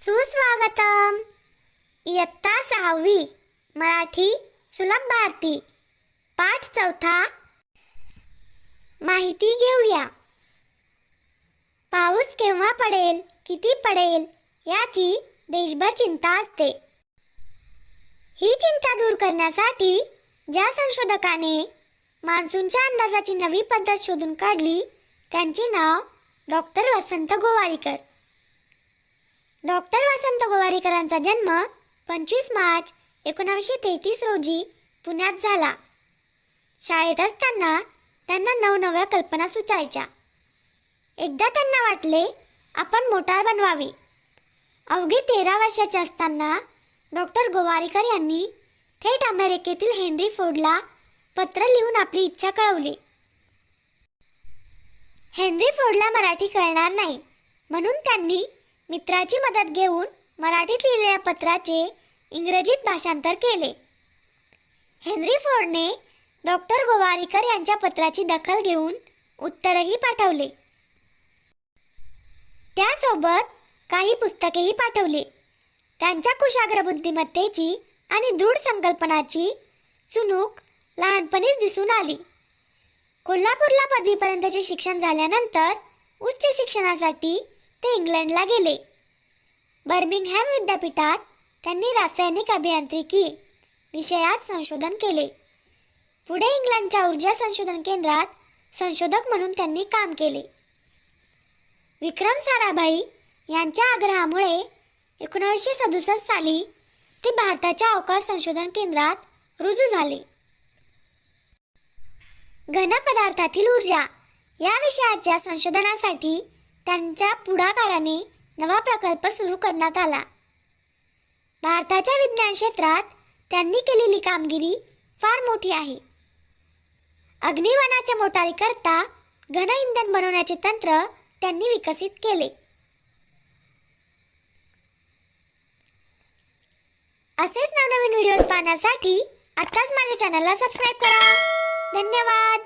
सुस्वागतम. इयत्ता सहावी मराठी सुलभ भारती पाठ चौथा. माहिती घेऊया. पाऊस केव्हा पडेल किती पडेल याची देशभर चिंता असते. ही चिंता दूर करण्यासाठी ज्या संशोधकाने मान्सूनच्या अंदाजाची नवी पद्धत शोधून काढली त्यांचे नाव डॉक्टर वसंत गोवारीकर. डॉक्टर वसंत गोवारीकरांचा जन्म पंचवीस मार्च एकोणावीसशे तेहतीस रोजी पुण्यात झाला. शाळेत असताना त्यांना नवनव्या कल्पना सुचायच्या. एकदा त्यांना वाटले आपण मोटार बनवावी. अवघे तेरा वर्षाचे असताना डॉक्टर गोवारीकर यांनी थेट अमेरिकेतील हेनरी फोर्डला पत्र लिहून आपली इच्छा कळवली. हेनरी फोर्डला मराठी कळणार नाही म्हणून त्यांनी मित्राची मदत घेऊन मराठीत लिहिलेल्या पत्राचे इंग्रजीत भाषांतर केले. हेनरी फोर्डने डॉक्टर गोवारीकर यांच्या पत्राची दखल घेऊन उत्तरही पाठवले. त्यासोबत काही पुस्तकेही पाठवली. त्यांच्या कुशाग्र बुद्धिमत्तेची आणि दृढ संकल्पनाची चुनूक लहानपणीच दिसून आली. कोल्हापूरला पदवीपर्यंतचे शिक्षण झाल्यानंतर उच्च शिक्षणासाठी ते इंग्लंडला गेले. बर्मिंगहॅम विद्यापीठात त्यांनी रासायनिक अभियांत्रिकी विषयात संशोधन केले. पुढे इंग्लंडच्या ऊर्जा संशोधन केंद्रात संशोधक म्हणून त्यांनी काम केले. विक्रम साराभाई यांच्या आग्रहामुळे एकोणावीसशे सदुसष्ट साली ते भारताच्या अवकाश संशोधन केंद्रात रुजू झाले. घनपदार्थातील ऊर्जा या विषयाच्या संशोधनासाठी त्यांच्या पुढाकाराने नवा प्रकल्प सुरू करण्यात आला. भारताच्या विज्ञान क्षेत्रात त्यांनी केलेली कामगिरी फार मोठी आहे. अग्निवनाच्या मोटारीकरता घन इंधन बनवण्याचे तंत्र त्यांनी विकसित केले. असेच नवनवीन व्हिडिओज पाहण्यासाठी आत्ताच माझ्या चॅनलला सबस्क्राईब करा. धन्यवाद!